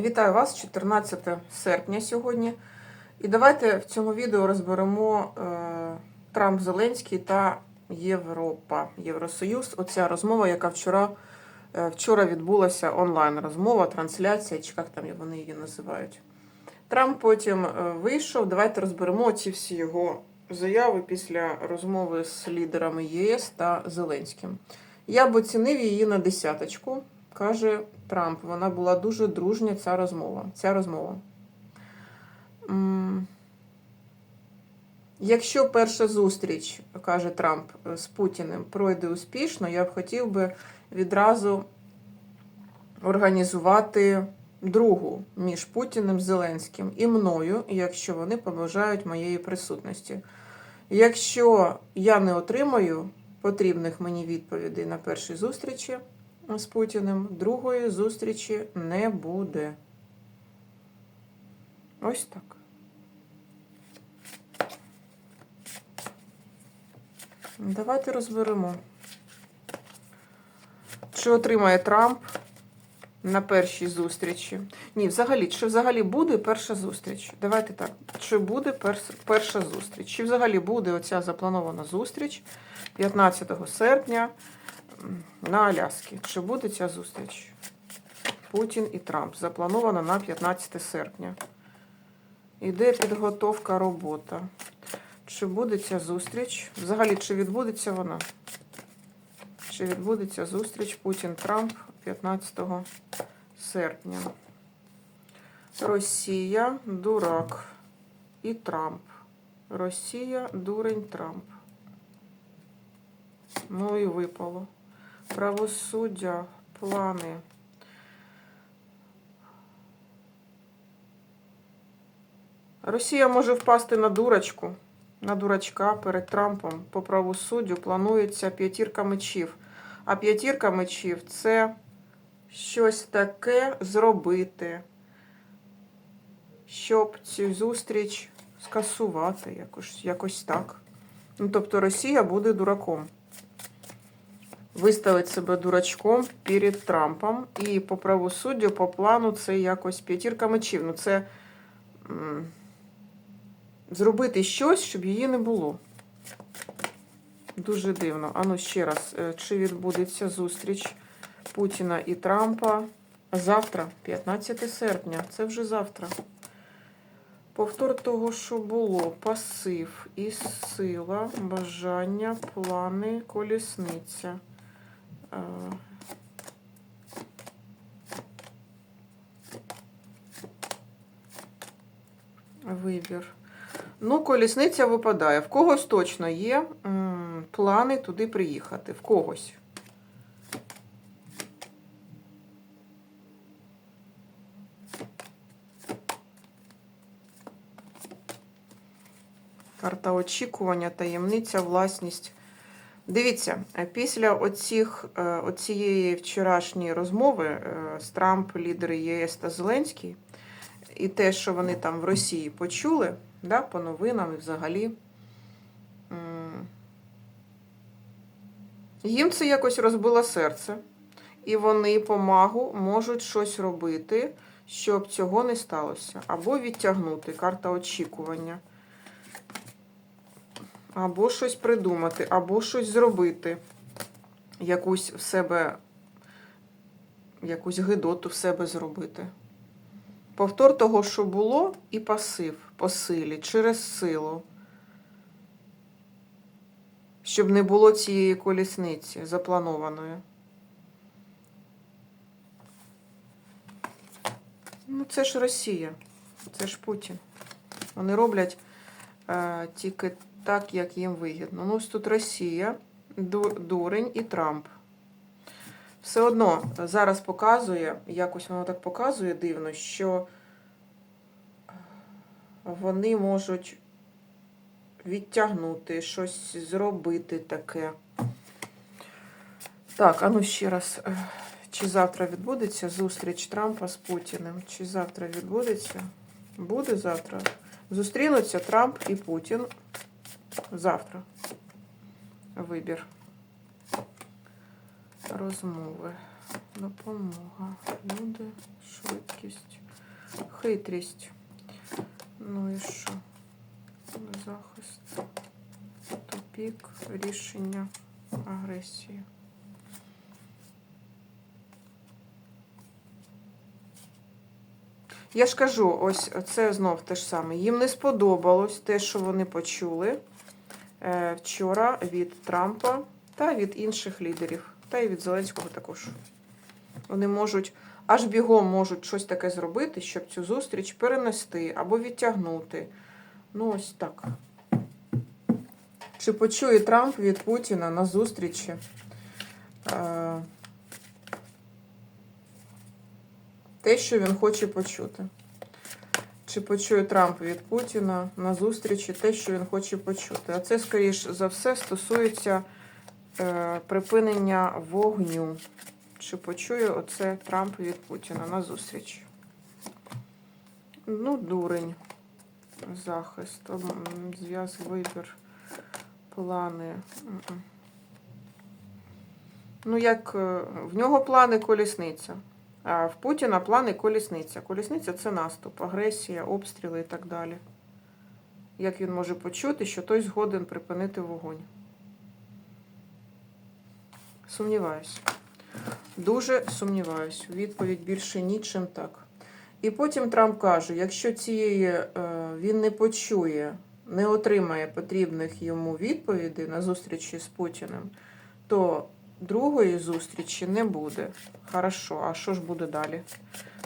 Вітаю вас 14 серпня сьогодні. І давайте в цьому відео розберемо е, Трамп Зеленський та Європа, Євросоюз. Оця розмова, яка вчора, е, вчора відбулася онлайн розмова, трансляція, чи як там вони її називають. Трамп потім е, вийшов. Давайте розберемо ці всі його заяви після розмови з лідерами ЄС та Зеленським. Я б оцінив її на десяточку, каже Трамп. Вона була дуже дружня, ця розмова. Ця розмова. Якщо перша зустріч, каже Трамп, з Путіним пройде успішно, я б хотів би відразу організувати другу між Путіним Зеленським і мною, якщо вони побажають моєї присутності. Якщо я не отримаю потрібних мені відповідей на першій зустрічі з Путіним, другої зустрічі не буде. Ось так. Давайте розберемо. Чи отримає Трамп на першій зустрічі? Ні, взагалі, чи взагалі буде перша зустріч? Давайте так. Чи буде перша зустріч? Чи взагалі буде оця запланована зустріч 15 серпня на Аляскі? Чи буде ця зустріч? Путін і Трамп. Запланована на 15 серпня. Іде підготовка робота. Чи буде ця зустріч? Взагалі, чи відбудеться вона? Чи відбудеться зустріч Путін-Трамп 15 серпня? Росія, дурак і Трамп. Росія, дурень, Трамп. Ну і випало. Правосуддя, плани. Росія може впасти на дурочку, на дурачка перед Трампом. По правосуддю планується п'ятірка мечів. А п'ятірка мечів це щось таке зробити, щоб цю зустріч скасувати якось, якось так. Ну, тобто Росія буде дураком. Виставить себе дурачком перед Трампом. І по правосуддю, по плану, це якось п'ятірка мечів. Ну, це м, зробити щось, щоб її не було. Дуже дивно. Ану ще раз, е, чи відбудеться зустріч Путіна і Трампа завтра, 15 серпня. Це вже завтра. Повтор того, що було. Пасив і сила, бажання, плани, колісниця. Вибір. Ну, колісниця випадає. В когось точно є плани туди приїхати. В когось. Карта очікування, таємниця, власність. Дивіться, е, після оцих, е, оцієї вчорашньої розмови е, з Трамп, лідери ЄС та Зеленський, і те, що вони там в Росії почули, да, по новинам і взагалі. Їм це якось розбило серце, і вони по магу можуть щось робити, щоб цього не сталося. Або відтягнути карта очікування, або щось придумати, або щось зробити, якусь в себе, якусь гидоту в себе зробити. Повтор того, що було, і пасив по силі, через силу. Щоб не було цієї колісниці запланованої. Ну, це ж Росія, це ж Путін. Вони роблять е, тільки так, як їм вигідно. Ну, ось тут Росія, дурень і Трамп. Все одно зараз показує, якось воно так показує дивно, що вони можуть відтягнути, щось зробити таке. Так, а ну ще раз. е, Чи завтра відбудеться зустріч Трампа з Путіним? Чи завтра відбудеться? Буде завтра. Зустрінуться Трамп і Путін завтра. Вибір. Розмови. Допомога. Люди, швидкість. хитрість. Ну і що? Захист. Тупік, рішення агресії. Я ж кажу, ось це знов те ж саме. Їм не сподобалось те, що вони почули вчора від Трампа та від інших лідерів, та й від Зеленського також. Вони можуть аж бігом можуть щось таке зробити, щоб цю зустріч перенести або відтягнути. Ну, ось так. Чи почує Трамп від Путіна на зустрічі? е, те, що він хоче почути. Чи почує Трамп від Путіна на зустрічі те, що він хоче почути. А це, скоріш за все, стосується е, припинення вогню. Чи почує оце Трамп від Путіна на зустрічі? Ну, дурень. Захист, зв'яз, вибір, плани. Ну, як е, в нього плани колісниця. В Путіна плани колісниця. Колісниця це наступ, агресія, обстріли і так далі. Як він може почути, що той згоден припинити вогонь? Сумніваюсь. Дуже сумніваюсь. Відповідь більше нічим так. І потім Трамп каже: якщо цієї е, він не почує, не отримає потрібних йому відповідей на зустрічі з Путіним, то другої зустрічі не буде. Хорошо, а що ж буде далі?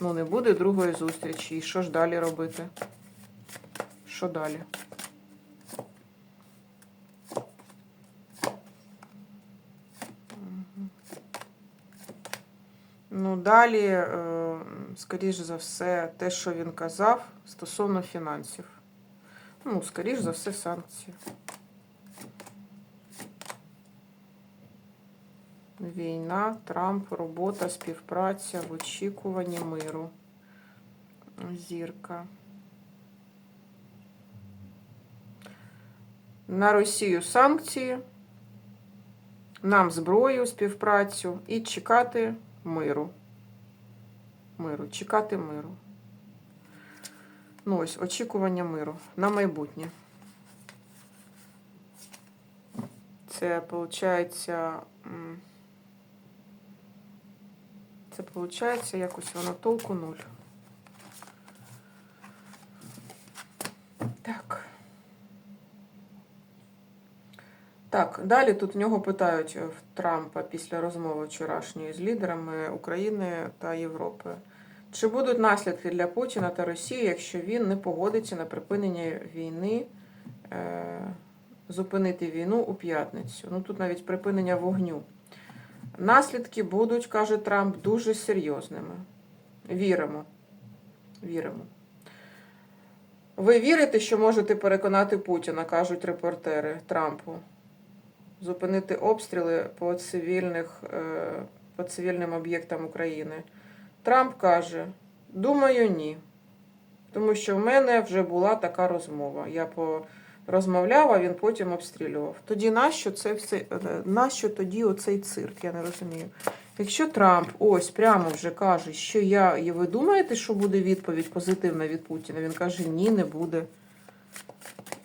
Ну, не буде другої зустрічі. І що ж далі робити? Що далі? Ну, далі, е, скоріш за все, те, що він казав стосовно фінансів. Ну, скоріш за все, санкції. Війна, Трамп, робота, співпраця в очікуванні миру. Зірка. На Росію санкції, нам зброю, співпрацю і чекати миру. Миру, чекати миру. Ну ось, очікування миру на майбутнє. Це, виходить, це виходить якось воно толку нуль. Так. Так, далі тут в нього питають в Трампа після розмови вчорашньої з лідерами України та Європи. Чи будуть наслідки для Путіна та Росії, якщо він не погодиться на припинення війни, е, зупинити війну у п'ятницю? Ну тут навіть припинення вогню. Наслідки будуть, каже Трамп, дуже серйозними. Віримо. Віримо. Ви вірите, що можете переконати Путіна, кажуть репортери Трампу, зупинити обстріли по цивільних, е, по цивільним об'єктам України? Трамп каже: думаю, ні. Тому що в мене вже була така розмова. Я порозмовляв, а він потім обстрілював. Тоді нащо це все, е, нащо тоді оцей цирк? Я не розумію. Якщо Трамп ось прямо вже каже, що я. І ви думаєте, що буде відповідь позитивна від Путіна? Він каже, ні, не буде.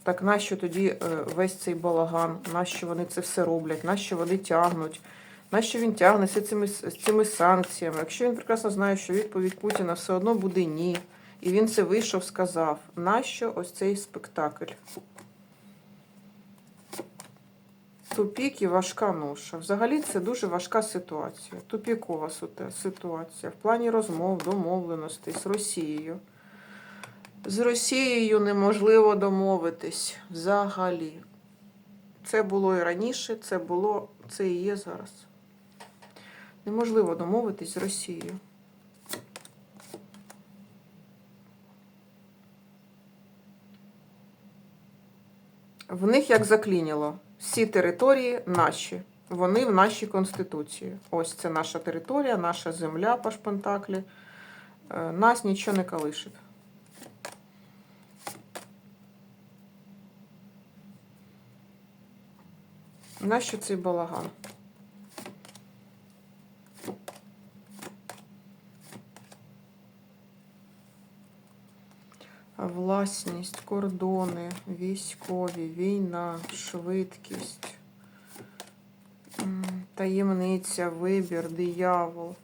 Так нащо тоді е, весь цей балаган? Нащо вони це все роблять? Нащо вони тягнуть? Нащо він тягне з цими, цими санкціями? Якщо він прекрасно знає, що відповідь Путіна все одно буде ні. І він це вийшов, сказав. Нащо ось цей спектакль? Тупік і важка ноша. Взагалі це дуже важка ситуація. Тупікова ситуація в плані розмов, домовленостей з Росією. З Росією неможливо домовитись взагалі. Це було і раніше, це було, це і є зараз. Неможливо домовитись з Росією. В них як заклініло. Всі території наші. Вони в нашій конституції. Ось це наша територія, наша земля по шпантаклі. Е, Нас нічого не калишить. Нащо цей балаган? Власність, кордони, військові, війна, швидкість, таємниця, вибір, диявол.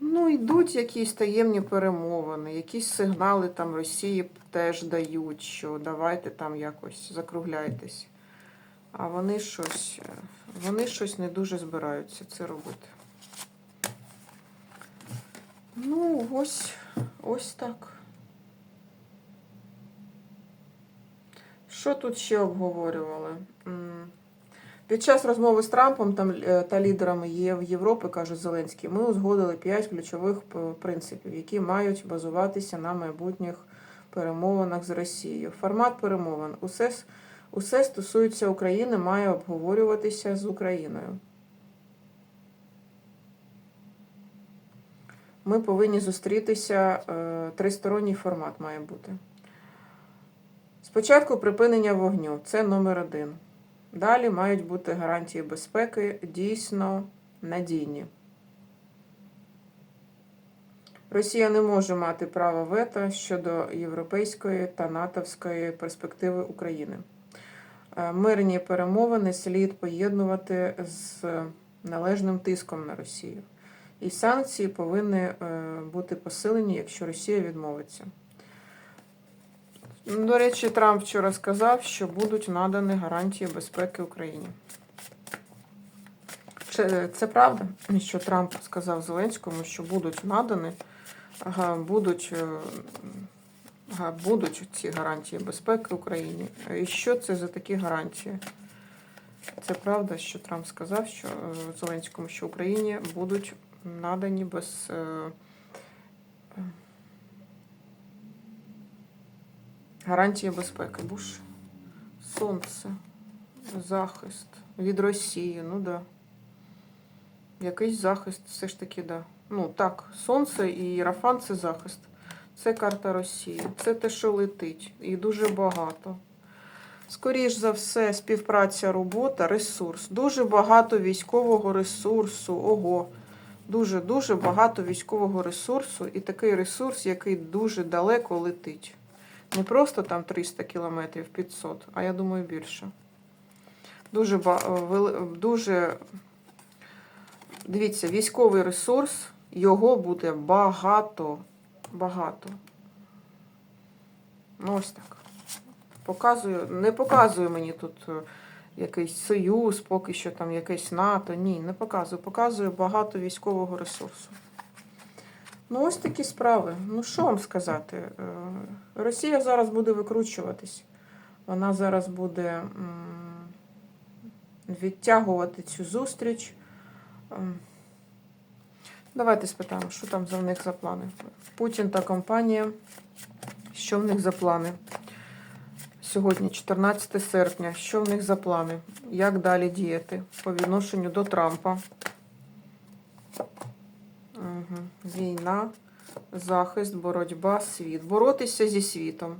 Ну, йдуть якісь таємні перемовини, якісь сигнали там Росії теж дають, що давайте там якось закругляйтесь. А вони щось, вони щось не дуже збираються це робити. Ну, ось, ось так. Що тут ще обговорювали? Під час розмови з Трампом там, е, та лідерами ЄВ Європи, каже Зеленський, ми узгодили п'ять ключових принципів, які мають базуватися на майбутніх перемовинах з Росією. Формат перемовин. Усе, усе стосується України, має обговорюватися з Україною. Ми повинні зустрітися. е, Тристоронній формат має бути. Спочатку припинення вогню це номер один. Далі мають бути гарантії безпеки дійсно надійні. Росія не може мати право вето щодо європейської та натовської перспективи України. Е, Мирні перемовини слід поєднувати з належним тиском на Росію. І санкції повинні е, бути посилені, якщо Росія відмовиться. До речі, Трамп вчора сказав, що будуть надані гарантії безпеки Україні. Це, це правда, що Трамп сказав Зеленському, що будуть надані, будуть, е, будуть ці гарантії безпеки Україні. І що це за такі гарантії? Це правда, що Трамп сказав, що е, Зеленському, що Україні будуть надані без. Гарантії безпеки. Буш. Сонце. Захист. Від Росії, ну да. Якийсь захист все ж таки, да. Ну так, сонце і Єрафан це захист. Це карта Росії. Це те, що летить. І дуже багато. Скоріш за все, співпраця, робота, ресурс. Дуже багато військового ресурсу. Ого. Дуже-дуже багато військового ресурсу. І такий ресурс, який дуже далеко летить. Не просто там 300 кілометрів 500, а я думаю більше. Дуже, дуже дивіться, військовий ресурс, його буде багато. Багато. Ну, ось так. Показую, не показую мені тут е, якийсь союз, поки що там якесь НАТО. Ні, не показую. Показую багато військового ресурсу. Ну, ось такі справи. Ну, що вам сказати? Е, Росія зараз буде викручуватись. Вона зараз буде відтягувати цю зустріч. Ем, Давайте спитаємо, що там за в них за плани. Путін та компанія. Що в них за плани? Сьогодні, 14 серпня. Що в них за плани? Як далі діяти по відношенню до Трампа? Угу. Війна, захист, боротьба, світ. Боротися зі світом.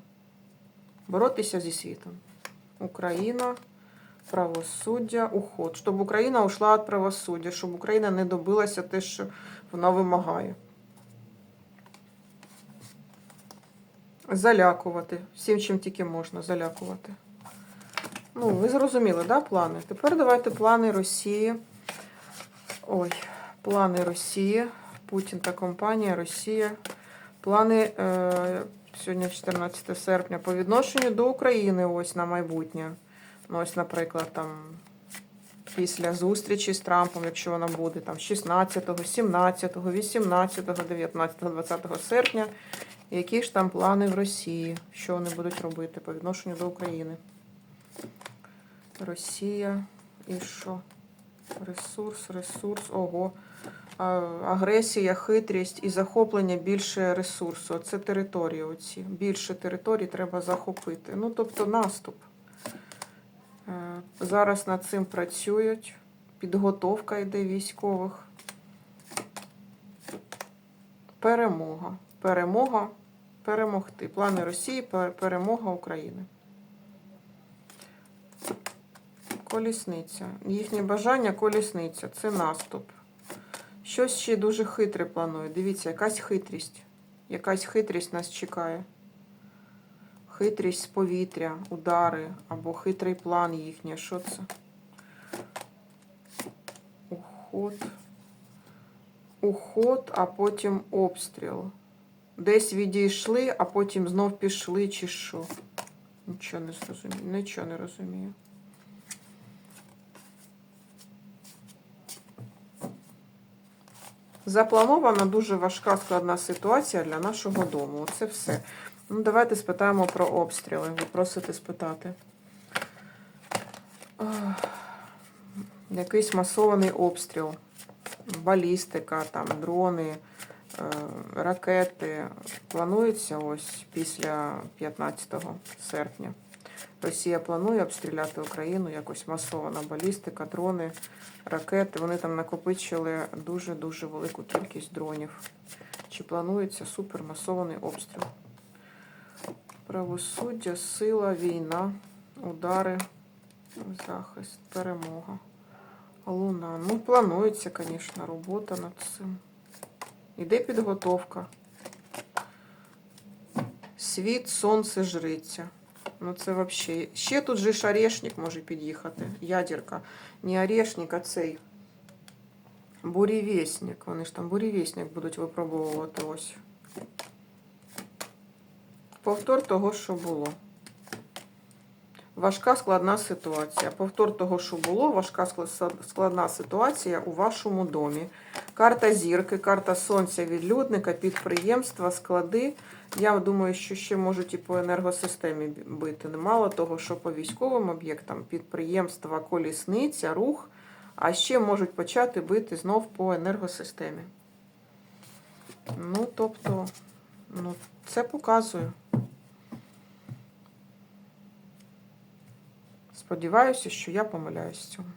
Боротися зі світом. Україна, правосуддя, уход. Щоб Україна ушла від правосуддя, щоб Україна не добилася те, що вона вимагає. Залякувати. Всім, чим тільки можна залякувати. Ну, ви зрозуміли, да, плани? Тепер давайте плани Росії. Ой, плани Росії. Путін та компанія Росія. Плани е, сьогодні 14 серпня по відношенню до України ось на майбутнє. Ну, ось, наприклад, там після зустрічі з Трампом, якщо вона буде там 16, 17, 18, 19, 20 серпня. Які ж там плани в Росії? Що вони будуть робити по відношенню до України? Росія і що? Ресурс, ресурс, ого. Агресія, хитрість і захоплення більше ресурсу. Це території оці. Більше територій треба захопити. Ну, тобто наступ. Е, Зараз над цим працюють. Підготовка йде військових. Перемога. Перемога. Перемогти. Плани Росії, перемога України. Колісниця. Їхнє бажання колісниця. Це наступ. Щось ще дуже хитре планує. Дивіться, якась хитрість. Якась хитрість нас чекає. Хитрість з повітря, удари або хитрий план їхній. Що це? Уход. Уход, а потім обстріл. Десь відійшли, а потім знов пішли, чи що. Нічого не зрозумію. Нічого не розумію. Запланована дуже важка складна ситуація для нашого дому. Оце все. Ну, давайте спитаємо про обстріли. Ви просите спитати. Якийсь масований обстріл, балістика, там, дрони, е, ракети. Планується ось після 15 серпня. Росія планує обстріляти Україну якось масована балістика, дрони, ракети. Вони там накопичили дуже-дуже велику кількість дронів. Чи планується супермасований обстріл? Правосуддя, сила, війна, удари, захист, перемога. Луна. Ну, планується, звісно, робота над цим. Іде підготовка. Світ, сонце, жриця. Ну це взагалі. Ще тут же ж орешник може під'їхати. Ядерка. Не орешник, а цей. Бурєвєсник. Вони ж там бурєвєсник будуть випробовувати ось. Повтор того, що було. Важка складна ситуація. Повтор того, що було, важка складна ситуація у вашому домі. Карта зірки, карта сонця відлюдника, підприємства, склади. Я думаю, що ще можуть і по енергосистемі бити. Мало того, що по військовим об'єктам, підприємства, колісниця, рух, а ще можуть почати бити знов по енергосистемі. Ну, тобто, ну, це показує. Сподіваюся, що я помиляюсь в цьому.